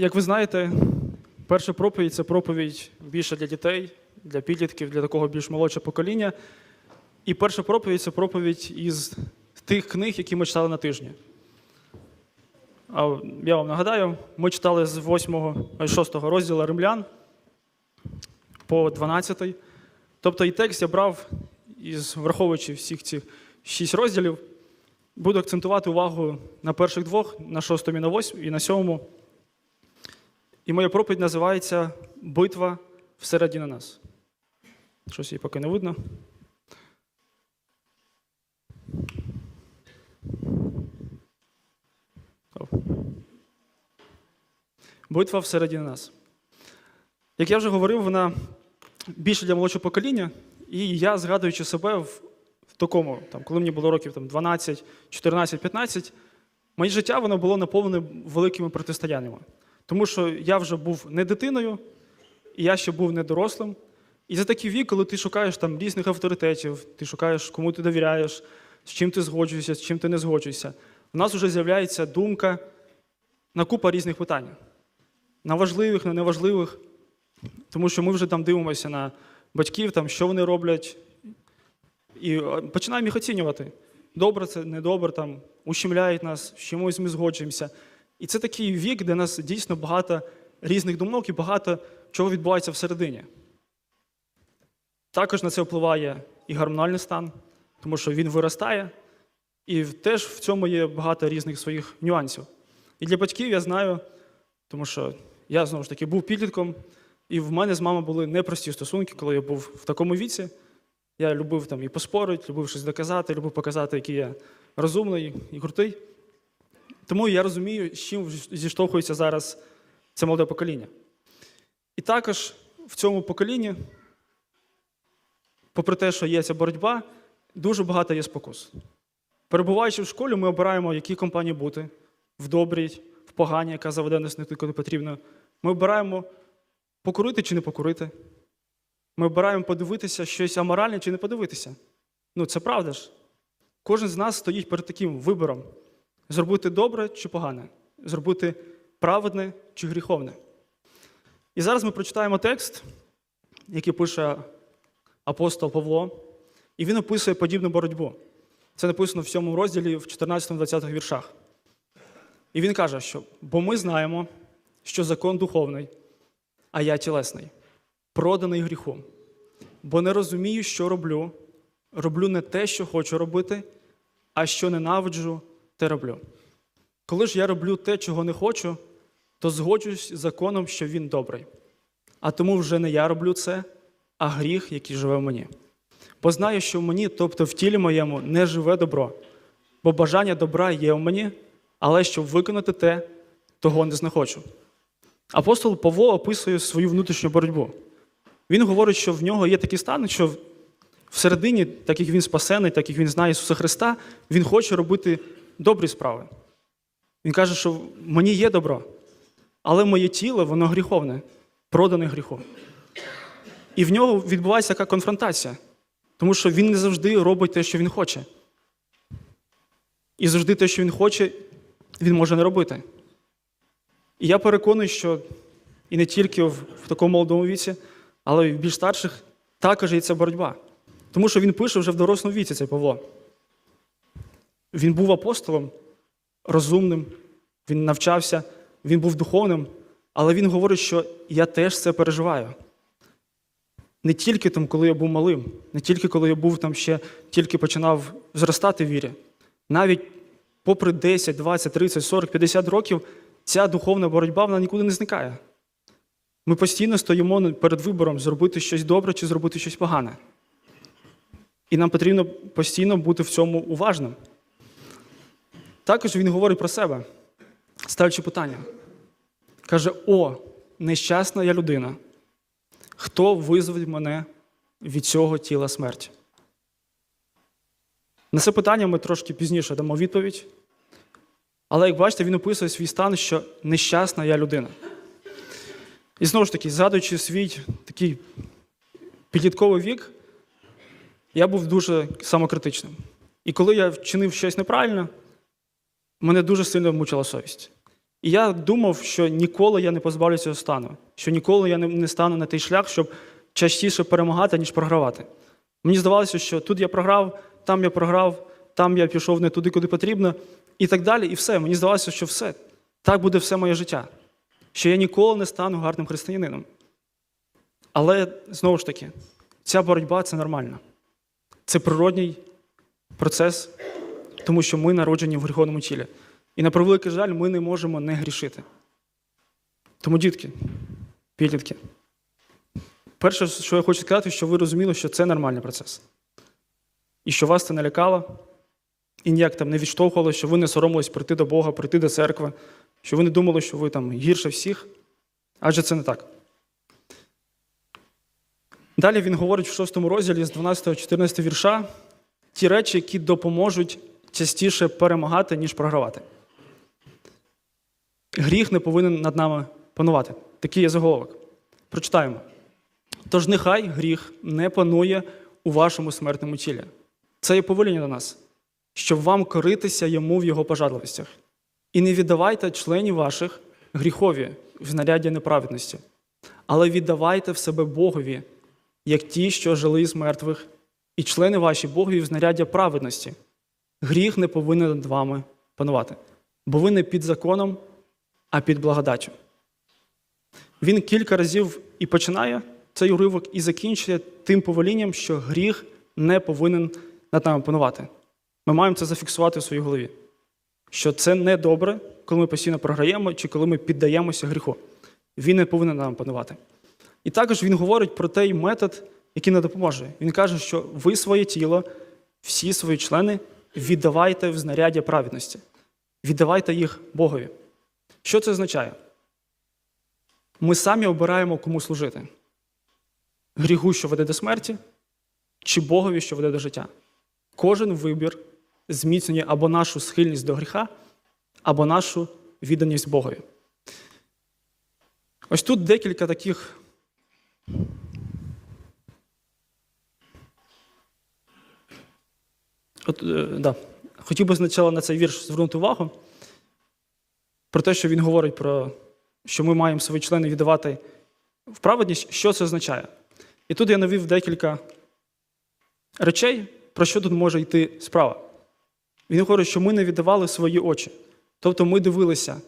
Як ви знаєте, перша проповідь це проповідь більше для дітей, для підлітків, для такого більш молодшого покоління. І перша проповідь це проповідь із тих книг, які ми читали на тижні. А я вам нагадаю, ми читали з 8, 6 розділу римлян по 12. Тобто і текст я брав, із, враховуючи всіх цих шість розділів, буду акцентувати увагу на перших двох, на шостому і на восьмому, і на сьомому. І моя проповідь називається Битва всередині нас. Щось її поки не видно. Битва всередині нас. Як я вже говорив, вона більше для молодшого покоління, і я, згадуючи себе в, такому, там, коли мені було років там, 12, 14, 15, моє життя воно було наповнене великими протистояннями. Тому що я вже був не дитиною, і я ще був не дорослим. І за такий вік, коли ти шукаєш там різних авторитетів, ти шукаєш, кому ти довіряєш, з чим ти згоджуєшся, з чим ти не згоджуєшся, у нас вже з'являється думка на купа різних питань. На важливих, на неважливих. Тому що ми вже там дивимося на батьків, там, що вони роблять, і починаємо їх оцінювати. Добре це, недобре, там, ущемляють нас, з чимось ми згоджуємося. І це такий вік, де нас дійсно багато різних думок і багато чого відбувається всередині. Також на це впливає і гормональний стан, тому що він виростає, і теж в цьому є багато різних своїх нюансів. І для батьків я знаю, тому що я знову ж таки був підлітком, і в мене з мамою були непрості стосунки, коли я був в такому віці. Я любив там і поспорити, любив щось доказати, любив показати, який я розумний і крутий. Тому я розумію, з чим зіштовхується зараз це молоде покоління. І також в цьому поколінні, попри те, що є ця боротьба, дуже багато є спокус. Перебуваючи в школі, ми обираємо, які компанії бути в добрій, в поганій, яка заведе нас не туди, куди потрібно. Ми обираємо покурити чи не покурити. Ми обираємо подивитися щось аморальне чи не подивитися. Ну, це правда ж. Кожен з нас стоїть перед таким вибором: зробити добре чи погане, зробити праведне чи гріховне. І зараз ми прочитаємо текст, який пише апостол Павло, і він описує подібну боротьбу. Це написано в 7 розділі, в 14-20 віршах. І він каже, що бо ми знаємо, що закон духовний, а я тілесний, проданий гріхом. Бо не розумію, що роблю, роблю не те, що хочу робити, а що ненавиджу, те роблю. Коли ж я роблю те, чого не хочу, то згоджуюсь з законом, що він добрий. А тому вже не я роблю це, а гріх, який живе в мені. Бо знаю, що в мені, тобто в тілі моєму, не живе добро, бо бажання добра є в мені, але щоб виконати те, того не знаходжу. Апостол Павло описує свою внутрішню боротьбу. Він говорить, що в нього є такий стан, що всередині, так як він спасений, так як він знає Ісуса Христа, він хоче робити добрі справи. Він каже, що мені є добро, але моє тіло, воно гріховне, продане гріхом. І в нього відбувається така конфронтація, тому що він не завжди робить те, що він хоче. І завжди те, що він хоче, він може не робити. І я переконаний, що і не тільки в, в такому молодому віці, але й в більш старших також є ця боротьба. Тому що він пише вже в дорослому віці цей Павло. Він був апостолом, розумним, він навчався, він був духовним, але він говорить, що я теж це переживаю. Не тільки там, коли я був малим, не тільки коли я був там ще тільки починав зростати в вірі. Навіть попри 10, 20, 30, 40, 50 років, ця духовна боротьба вона нікуди не зникає. Ми постійно стоїмо перед вибором зробити щось добре чи зробити щось погане. І нам потрібно постійно бути в цьому уважним. Також він говорить про себе, ставлячи питання. Каже: О, нещасна я людина. Хто визволить мене від цього тіла смерті? На це питання ми трошки пізніше дамо відповідь. Але як бачите, він описує свій стан, що нещасна я людина. І знову ж таки, згадуючи свій такий підлітковий вік, я був дуже самокритичним. І коли я вчинив щось неправильно, мене дуже сильно мучила совість. І я думав, що ніколи я не позбавлюся цього стану, що ніколи я не, стану на той шлях, щоб частіше перемагати, ніж програвати. Мені здавалося, що тут я програв, там я програв, там я пішов не туди, куди потрібно, і так далі. І все. Мені здавалося, що все. Так буде все моє життя. Що я ніколи не стану гарним християнином. Але знову ж таки, ця боротьба це нормально. Це природній процес, тому що ми народжені в гріховному тілі. І на превеликий жаль, ми не можемо не грішити. Тому, дітки, підлітки, перше, що я хочу сказати, що ви розуміли, що це нормальний процес. І що вас це не лякало, і ніяк там не відштовхувало, що ви не соромились прийти до Бога, прийти до церкви, що ви не думали, що ви там гірше всіх, адже це не так. Далі він говорить в 6 розділі з 12-14 вірша ті речі, які допоможуть частіше перемагати, ніж програвати. Гріх не повинен над нами панувати. Такий є заголовок. Прочитаємо. Тож нехай гріх не панує у вашому смертному тілі. Це є повеління до нас, щоб вам коритися йому в його пожадливостях. І не віддавайте членів ваших гріхові в знаряддя неправедності, але віддавайте в себе Богові, як ті, що жили з мертвих, і члени ваші Богові в знаряддя праведності. Гріх не повинен над вами панувати, бо ви не під законом, а під благодаттю. Він кілька разів і починає цей уривок і закінчує тим повелінням, що гріх не повинен над нами панувати. Ми маємо це зафіксувати в своїй голові. Що це не добре, коли ми постійно програємо чи коли ми піддаємося гріху. Він не повинен нам панувати. І також він говорить про той метод, який не допоможе. Він каже, що ви своє тіло, всі свої члени віддавайте в знаряддя праведності, віддавайте їх Богові. Що це означає? Ми самі обираємо, кому служити: гріху, що веде до смерті, чи Богові, що веде до життя. Кожен вибір зміцнює або нашу схильність до гріха, або нашу відданість Богові. Ось тут декілька таких. От, е, да. Хотів би спочатку на цей вірш звернути увагу про те, що він говорить про, що ми маємо свої члени віддавати в праведність, що це означає. І тут я навів декілька речей, про що тут може йти справа. Він говорить, що ми не віддавали свої очі. Тобто ми дивилися,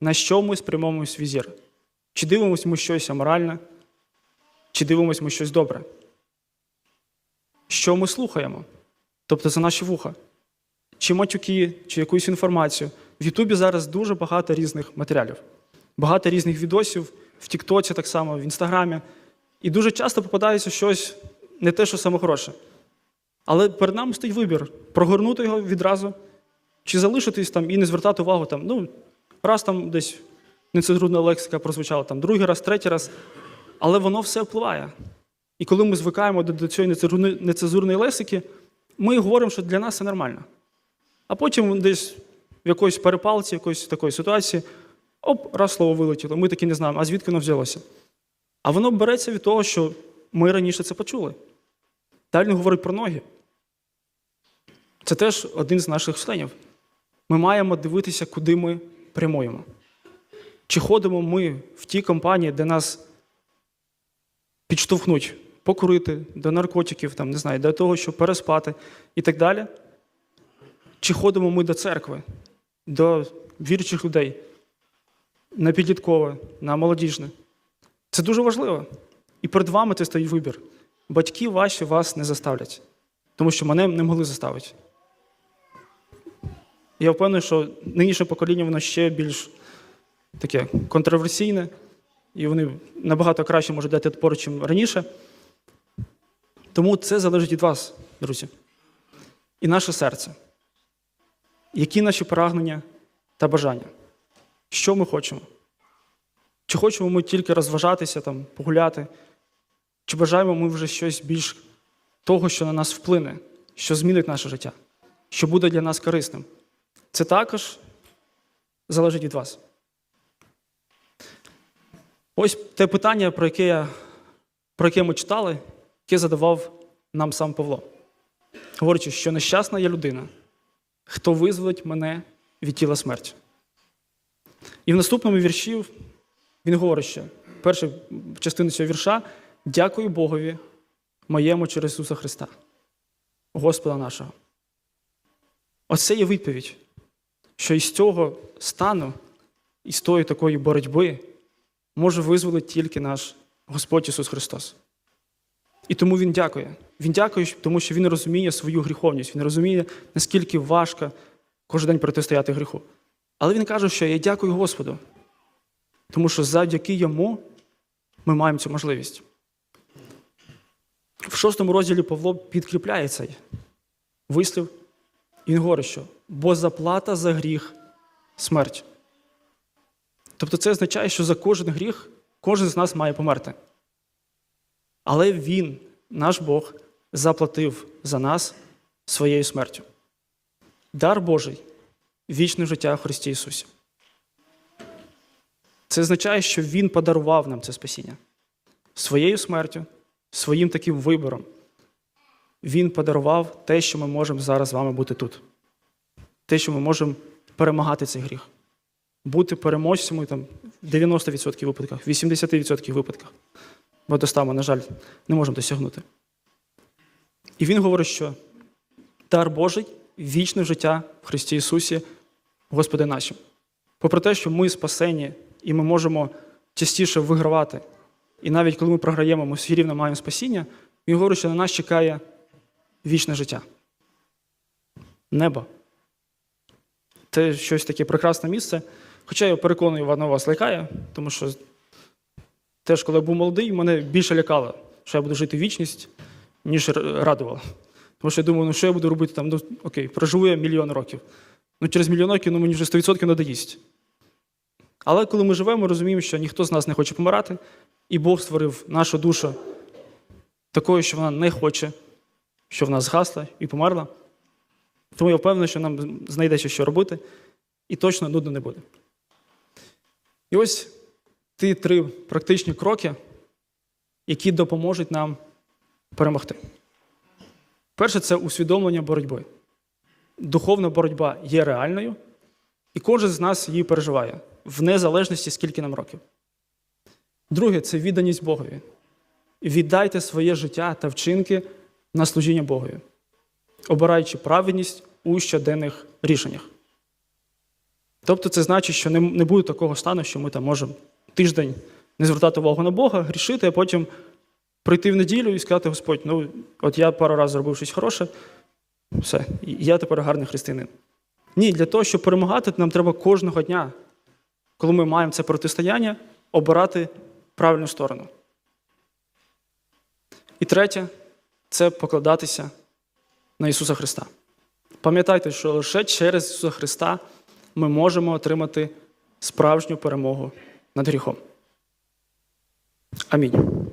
на що ми спрямовуємо свій зір. Чи дивимося ми щось аморальне, чи дивимося ми щось добре. Що ми слухаємо? Тобто це наші вуха. Чи матюки, чи якусь інформацію. В Ютубі зараз дуже багато різних матеріалів, багато різних відосів, в Тіктоці так само, в Інстаграмі. І дуже часто попадається щось не те, що саме хороше. Але перед нами стоїть вибір прогорнути його відразу, чи залишитись там і не звертати увагу там, ну, раз там десь нецензурна лексика прозвучала, там, другий раз, третій раз. Але воно все впливає. І коли ми звикаємо до, до цієї нецензурної лексики, ми говоримо, що для нас це нормально. А потім десь в якоїсь перепалці, якоїсь такої ситуації, оп, раз слово вилетіло. Ми таки не знаємо, а звідки воно взялося. А воно береться від того, що ми раніше це почули. Далі говорить про ноги. Це теж один з наших членів. Ми маємо дивитися, куди ми прямуємо. Чи ходимо ми в ті компанії, де нас підштовхнуть покурити, до наркотиків, там, не знаю, до того, щоб переспати і так далі. Чи ходимо ми до церкви, до віруючих людей, на підліткове, на молодіжне. Це дуже важливо. І перед вами це стоїть вибір. Батьки ваші вас не заставлять, тому що мене не могли заставити. Я впевнений, що нинішнє покоління воно ще більш таке контроверсійне, і вони набагато краще можуть дати відпор, чим раніше. Тому це залежить від вас, друзі, і наше серце. Які наші прагнення та бажання? Що ми хочемо? Чи хочемо ми тільки розважатися, там, погуляти? Чи бажаємо ми вже щось більш того, що на нас вплине, що змінить наше життя, що буде для нас корисним? Це також залежить від вас. Ось те питання, про яке, я, про яке ми читали, яке задавав нам сам Павло. Говорячи, що нещасна є людина, хто визволить мене від тіла смерті. І в наступному вірші він говорить ще, перша частина цього вірша: дякую Богові моєму через Ісуса Христа, Господа нашого. Оце є відповідь, що із цього стану, із тої такої боротьби може визволити тільки наш Господь Ісус Христос. І тому Він дякує. Він дякує, тому що Він розуміє свою гріховність, Він розуміє, наскільки важко кожен день протистояти гріху. Але Він каже, що я дякую Господу, тому що завдяки йому ми маємо цю можливість. В шостому розділі Павло підкріпляє цей вислів. І він говорить, що бо заплата за гріх смерть. Тобто це означає, що за кожен гріх кожен з нас має померти. Але Він, наш Бог, заплатив за нас своєю смертю. Дар Божий вічне життя Христі Ісусі. Це означає, що Він подарував нам це спасіння своєю смертю, своїм таким вибором. Він подарував те, що ми можемо зараз з вами бути тут. Те, що ми можемо перемагати цей гріх. Бути переможцями там, в 90% випадках, в 80% випадках. Бо до ми, на жаль, не можемо досягнути. І він говорить, що дар Божий вічне життя в Христі Ісусі, Господи нашим. Попри те, що ми спасені і ми можемо частіше вигравати, і навіть коли ми програємо, ми все рівно маємо спасіння, він говорить, що на нас чекає вічне життя. Небо. Це щось таке прекрасне місце. Хоча я переконую, воно вас лякає, тому що теж, коли я був молодий, мене більше лякало, що я буду жити вічність, ніж радувало. Тому що я думаю, ну що я буду робити там, ну окей, проживу я мільйон років. Ну, через мільйон років ну, мені вже 100% надоїсть. Але коли ми живемо, ми розуміємо, що ніхто з нас не хоче помирати, і Бог створив нашу душу такою, що вона не хоче, що вона згасла і померла. Тому я впевнений, що нам знайдеться, що робити, і точно нудно не буде. І ось ті три практичні кроки, які допоможуть нам перемогти. Перше це усвідомлення боротьби. Духовна боротьба є реальною, і кожен з нас її переживає в незалежності, скільки нам років. Друге це відданість Богові. Віддайте своє життя та вчинки на служіння Богові, обираючи праведність у щоденних рішеннях. Тобто це значить, що не, буде такого стану, що ми там можемо тиждень не звертати увагу на Бога, грішити, а потім прийти в неділю і сказати, Господь, ну от я пару разів зробив щось хороше, все, я тепер гарний християнин. Ні, для того, щоб перемагати, нам треба кожного дня, коли ми маємо це протистояння, обирати правильну сторону. І третє це покладатися на Ісуса Христа. Пам'ятайте, що лише через Ісуса Христа ми можемо отримати справжню перемогу над гріхом. Амінь.